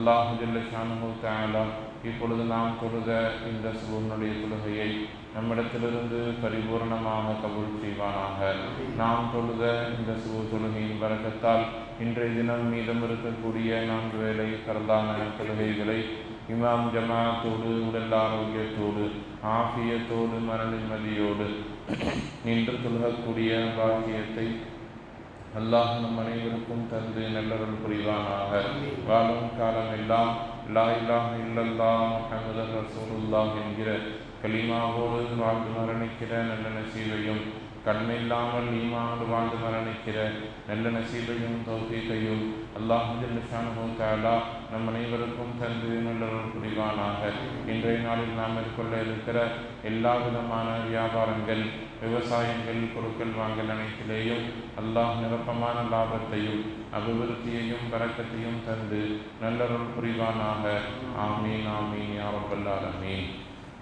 அல்லாஹு தாலா இப்பொழுது நாம் தொழுத இந்த சுபனுடைய தொழுகையை நம்மிடத்திலிருந்து பரிபூர்ணமாக கபூல் செய்வானாக. நாம் தொழுத இந்த சுப தொழுகையின் வரக்கத்தால் இன்றைய தினம் மீதம் இருக்கக்கூடிய நான்கு வேளை கரலான தொழுகைகளை இமாம் ஜமாத்தோடு உடல் ஆரோக்கியத்தோடு ஆபியத்தோடு மன நிம்மதியோடு நின்று தொழுகக்கூடிய பாக்கியத்தை அல்லாஹ் நம் அனைவருக்கும் தந்து நல்லவன் புரிவானாக. வாழும் காலம் எல்லாம் லா இலாஹ இல்லல்லா முஹம்மது ரசூலுல்லாஹ் என்கிற கலிமாவோடு வாழ்ந்து மரணிக்கிற நல்ல நசீவையும் கண்மையில்லாமல் ஈமானோடு வாழ்ந்து மரணிக்கிற நல்ல நசீபையும் தௌஃபீகையும் அல்லாஹு தாலா நம் அனைவருக்கும் தந்து நல்லவன் புரிவானாக. இன்றைய நாளில் நாம் மேற்கொள்ள இருக்கிற எல்லா விதமான வியாபாரங்கள் விவசாயங்கள் பொருட்கள் வாங்கல் அனைத்திலேயும் அல்லாஹ் நிரப்பமான லாபத்தையும் அபிவிருத்தியையும் பறக்கத்தையும் தந்து நல்லருள் புரிவானாக. ஆமீன் ஆமீன் யாரபல்லாலமீன்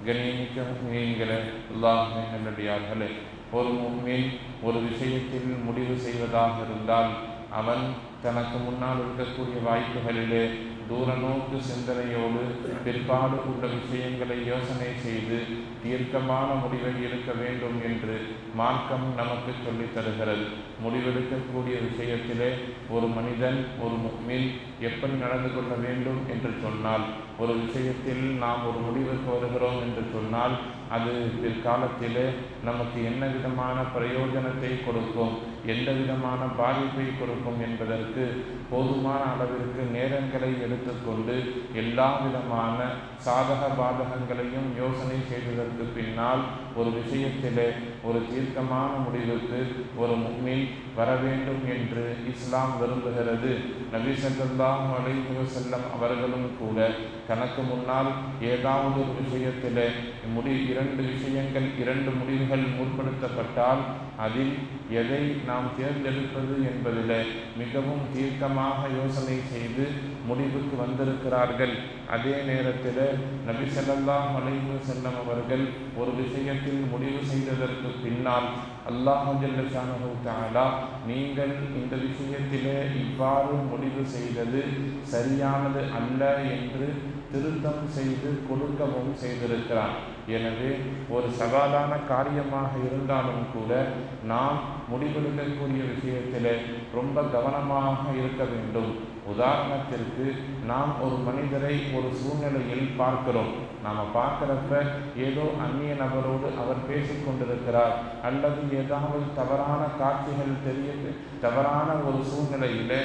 கண்ணியமிக்க மீன்களே அல்லாஹ் நல்லடியார்களே ஒரு மீன் ஒரு விஷயத்தில் முடிவு செய்வதாக இருந்தால் அவன் தனக்கு முன்னால் இருக்கக்கூடிய வாய்ப்புகளிலே தூரநோக்கு சிந்தனையோடு பிற்பாடு உள்ள விஷயங்களை யோசனை செய்து தீர்க்கமான முடிவை எடுக்க வேண்டும் என்று மார்க்கம் நமக்கு சொல்லித் தருகிறது. முடிவெடுக்கக்கூடிய விஷயத்திலே ஒரு மனிதன் ஒரு மீன் எப்படி நடந்து கொள்ள வேண்டும் என்று சொன்னால் ஒரு விஷயத்தில் நாம் ஒரு முடிவுக்கு வருகிறோம் என்று சொன்னால் அது பிற்காலத்திலே நமக்கு என்ன விதமான பிரயோஜனத்தை கொடுக்கும்? எந்த விதமான பாதிப்பை கொடுக்கும் என்பதற்கு போதுமான அளவிற்கு நேரங்களை எடுத்துக்கொண்டு எல்லா விதமான சாதக பாதகங்களையும் யோசனை செய்ததற்கு பின்னால் ஒரு விஷயத்திலே ஒரு தீர்க்கமான முடிவுக்கு ஒரு முக்மின் வர வேண்டும் என்று இஸ்லாம் விரும்புகிறது. நபி சல்லாஹ் அலைஹி செல்லம் அவர்களும் கூட தனக்கு முன்னால் ஏதாவது ஒரு விஷயத்திலே முடி இரண்டு விஷயங்கள் இரண்டு முடிவுகள் முற்படுத்தப்பட்டால் அதில் எதை நாம் நாம் தேர்ந்தெடுப்பது என்பதில் மிகவும் தீர்க்கமாக யோசனை செய்து முடிவுக்கு வந்திருக்கிறார்கள். அதே நேரத்தில் நபி ஸல்லல்லாஹு மலைவு செல்லம் அவர்கள் ஒரு விஷயத்தில் முடிவு செய்ததற்கு பின்னால் அல்லாஹு தாலா நீங்கள் இந்த விஷயத்திலே இவ்வாறு முடிவு செய்தது சரியானது அல்ல என்று திருத்தம் செய்து கொடுக்கவும் செய்திருக்கிறான். எனவே ஒரு சவாலான காரியமாக இருந்தாலும் கூட நாம் முடிவெடுக்கக்கூடிய விஷயத்தில் ரொம்ப கவனமாக இருக்க வேண்டும். உதாரணத்திற்கு நாம் ஒரு மனிதரை ஒரு சூழ்நிலையில் பார்க்கிறோம். நாம் பார்க்குறப்ப ஏதோ அந்நிய நபரோடு அவர் பேசிக் கொண்டிருக்கிறார் அல்லது ஏதாவது தவறான காட்சிகள் தெரிய தவறான ஒரு சூழ்நிலையில்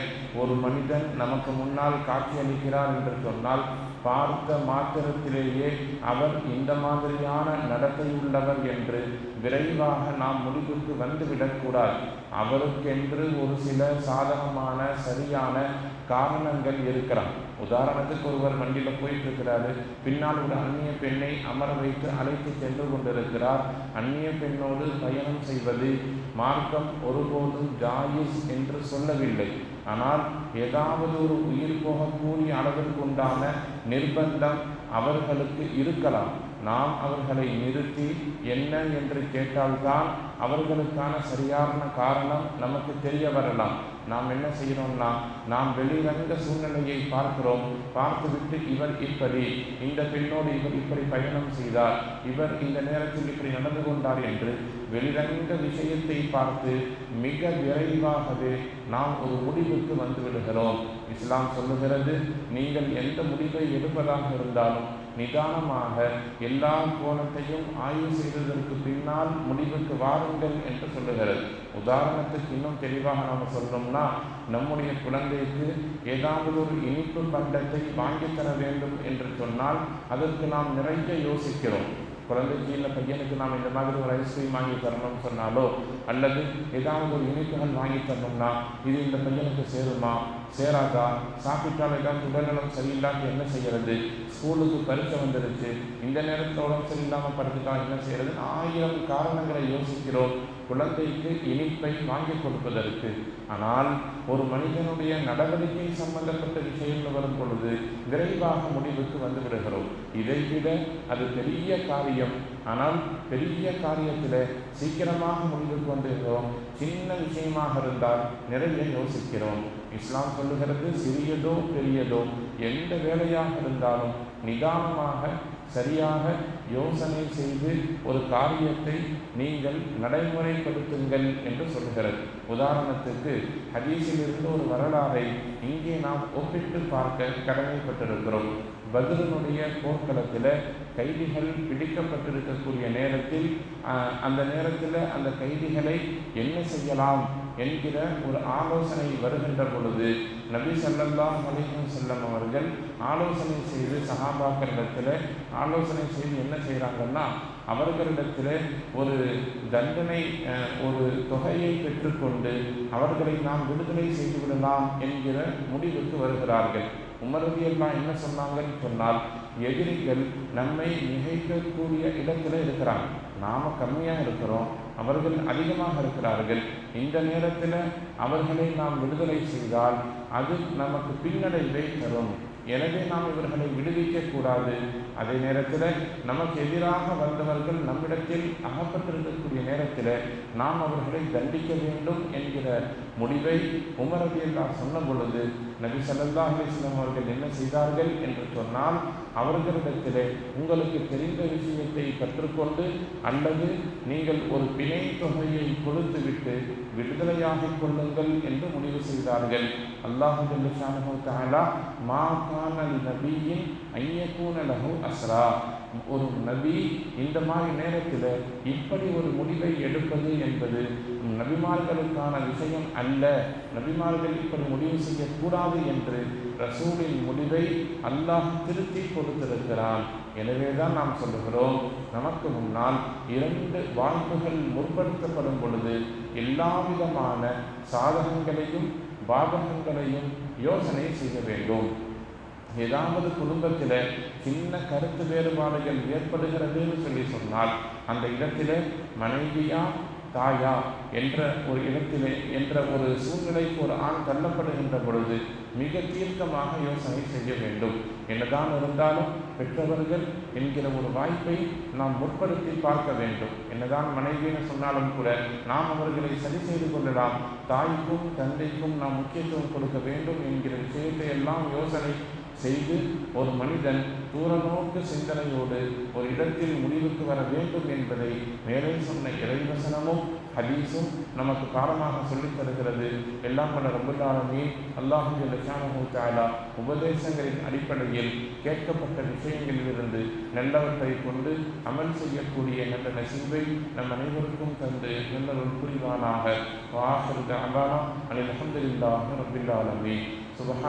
ஒரு மனிதன் நமக்கு முன்னால் காட்சியளிக்கிறார் என்று சொன்னால் பார்த்த மாத்திரத்திலேயே அவர் இந்த மாதிரியான நடத்தையுள்ளவர் என்று விரைவாக நாம் முடிவுக்கு வந்துவிடக்கூடாது அவருக்கென்று ஒரு சில சாதகமான சரியான காரணங்கள் இருக்கிறான் உதாரணத்துக்கு ஒருவர் வண்டியில் போயிட்டு இருக்கிறாரு பின்னால் ஒரு அந்நிய பெண்ணை அமர வைத்து அழைத்து சென்று கொண்டிருக்கிறார். அந்நிய பெண்ணோடு பயணம் செய்வது மார்க்கம் ஒருபோதும் ஜாயிஸ் என்று சொல்லவில்லை. ஆனால் ஏதாவது ஒரு உயிர் போகக்கூடிய அளவிற்கு உண்டான நிர்பந்தம் அவர்களுக்கு இருக்கலாம். நாம் அவர்களை நிறுத்தி என்ன என்று கேட்டால்தான் அவர்களுக்கான சரியான காரணம் நமக்கு தெரிய வரலாம். நாம் என்ன செய்கிறோம்னா நாம் வெளிரங்க சூழ்நிலையை பார்க்கிறோம். பார்த்துவிட்டு இவர் இப்படி இந்த பெண்ணோடு இவர் இப்படி பயணம் செய்தார் இவர் இந்த நேரத்தில் இப்படி நடந்து கொண்டார் என்று வெளிரங்க விஷயத்தை பார்த்து மிக விரைவாகவே நாம் ஒரு முடிவுக்கு வந்து விடுகிறோம். இஸ்லாம் சொல்லுகிறது நீங்கள் எந்த முடிவை எடுப்பதாக இருந்தாலும் நிதானமாக எல்லா கோணத்தையும் ஆய்வு செய்ததற்கு பின்னால் முடிவுக்கு வாருங்கள் என்று சொல்லுகிறது. உதாரணத்துக்கு இன்னும் தெளிவாக நாம் சொல்றோம்னா நம்முடைய குழந்தைக்கு ஏதாவது ஒரு இனிப்பு பண்டத்தை வாங்கித்தர வேண்டும் என்று சொன்னால் அதற்கு நாம் நிறைய யோசிக்கிறோம். குழந்தைக்கு இல்லை பையனுக்கு நாம் இந்த மாதிரி ஒரு ஐஸ்கிரீம் வாங்கி தரணும்னு சொன்னாலோ அல்லது ஏதாவது ஒரு இனிப்புகள் வாங்கி தரணும்னா இது இந்த பையனுக்கு சேருமா? சேராதா? சாப்பிட்டால் ஏதாவது உடல்நலம் சரியில்லாமல் என்ன செய்கிறது? ஸ்கூலுக்கு பரிசை வந்துடுச்சு இந்த நேரத்தில் உடம்பு சரியில்லாமல் படுத்துட்டா என்ன செய்கிறது ஆயிரம் காரணங்களை யோசிக்கிறோம். குழந்தைக்கு இனிப்பை வாங்கி கொடுப்பதற்கு. ஆனால் ஒரு மனிதனுடைய நடவடிக்கை சம்பந்தப்பட்ட விஷயங்கள் வரும் பொழுது விரைவாக முடிவுக்கு வந்து விடுகிறோம். இதை விட அது பெரிய காரியம். ஆனால் பெரிய காரியத்தில் சீக்கிரமாக முடிவுக்கு வந்துகிறோம். சின்ன விஷயமாக இருந்தால் நிறைய யோசிக்கிறோம். இஸ்லாம் சொல்லுகிறது சிறியதோ பெரியதோ. எந்த வேலையாக இருந்தாலும் நிதானமாக சரியாக யோசனை செய்து ஒரு காரியத்தை நீங்கள் நடைமுறைப்படுத்துங்கள் என்று சொல்கிறது. உதாரணத்துக்கு ஹதீஸிலிருந்து ஒரு வரலாறை இங்கே நாம் ஒப்பிட்டு பார்க்க கடமைப்பட்டிருக்கிறோம். பதிலனுடைய போர்க்களத்தில் கைதிகள் பிடிக்கப்பட்டிருக்கக்கூடிய நேரத்தில் அந்த நேரத்தில் அந்த கைதிகளை என்ன செய்யலாம் என்கிற ஒரு ஆலோசனை வருகின்ற பொழுது நபி சல்லல்லா மலிகம் செல்லம் அவர்கள் ஆலோசனை செய்து சகாபாக்களிடத்தில் ஆலோசனை செய்து என்ன செய்கிறாங்கன்னா அவர்களிடத்தில் ஒரு தண்டனை ஒரு தொகையை பெற்றுக்கொண்டு அவர்களை நாம் விடுதலை செய்து விடலாம் என்கிற முடிவுக்கு வருகிறார்கள். உமரதியெல்லாம் என்ன சொன்னாங்கன்னு சொன்னால் எதிரிகள் நம்மை மிகைக்கக்கூடிய இடத்துல இருக்கிறாங்க. நாம் கம்மியாக இருக்கிறோம் அவர்கள் அதிகமாக இருக்கிறார்கள். இந்த நேரத்தில் அவர்களை நாம் விடுதலை செய்தால் அது நமக்கு பின்னடைவை தரும். எனவே நாம் இவர்களை விடுவிக்க கூடாது அதே நேரத்தில் நமக்கு எதிராக வந்தவர்கள் நம்மிடத்தில் அகப்பட்டிருக்கக்கூடிய நேரத்தில் நாம் அவர்களை தண்டிக்க வேண்டும் என்கிற முடிவை உமரதியல்லா சொன்ன பொழுது நபி சல்லா அலிஸ்லாம் அவர்கள் என்ன செய்தார்கள் என்று சொன்னால் அவர்களிடத்திலே உங்களுக்கு தெரிந்த விஷயத்தை கற்றுக்கொண்டு அல்லது நீங்கள் ஒரு பிணை தொகையை கொடுத்துவிட்டு விடுதலையாகிக் கொள்ளுங்கள் என்று முடிவு செய்தார்கள். அல்லாஹு தாலா மா கானல் நபியின் ஐயக்கூன லஹு அஸ்ரா. ஒரு நபி இந்த மாதிரி நேரத்தில் இப்படி ஒரு முடிவை எடுப்பது என்பது நபிமார்களுக்கான விஷயம் அல்ல. நபிமார்கள் இப்படி முடிவு செய்யக்கூடாது என்று ரசூலின் முடிவை அல்லாஹ் திருத்தி கொடுத்திருக்கிறான். எனவே தான் நாம் சொல்லுகிறோம் நமக்கு முன்னால் இரண்டு வாய்ப்புகள் முற்படுத்தப்படும் பொழுது எல்லா விதமான சாதகங்களையும் பாதகங்களையும் யோசனை செய்ய வேண்டும். ஏதாவது குடும்பத்தில் சின்ன கருத்து வேறுபாடுகள் ஏற்படுகிறதுன்னு சொல்லி சொன்னால் அந்த இடத்திலே மனைவியா தாயா என்ற ஒரு இடத்திலே என்ற ஒரு சூழ்நிலைக்கு ஒரு ஆண் தள்ளப்படுகின்ற பொழுது மிக தீர்க்கமாக யோசனை செய்ய வேண்டும். என்னதான் இருந்தாலும் பெற்றவர்கள் என்கிற ஒரு வாய்ப்பை நாம் முற்படுத்தி பார்க்க வேண்டும். என்னதான் மனைவின்னு சொன்னாலும் கூட நாம் அவர்களை சரி செய்து கொள்ளலாம். தாய்க்கும் தந்தைக்கும் நாம் முக்கியத்துவம் கொடுக்க வேண்டும் என்கிற விஷயத்தை எல்லாம் யோசனை செய்து ஒரு மனிதன் தூரநோக்கு சிந்தனையோடு ஒரு இடத்தில் முடிவுக்கு வர வேண்டும் என்பதை மேலே சொன்ன இறைவசனமும் ஹதீஸும் நமக்கு பாடமாக சொல்லித் தருகிறது. எல்லாம் பண்ண ரபுல்லாலமே அல்லாஹு லட்சானு தாலா உபதேசங்களின் அடிப்படையில் கேட்கப்பட்ட விஷயங்களிலிருந்து நல்லவற்றை கொண்டு அமல் செய்யக்கூடிய நல்ல நசிவை நம் அனைவருக்கும் தந்து நல்ல ஒரு புரிவானாக வாசல் அல்லானா அலி அஹமதுல்லாஹ் ரபில்லாலமே சுபஹா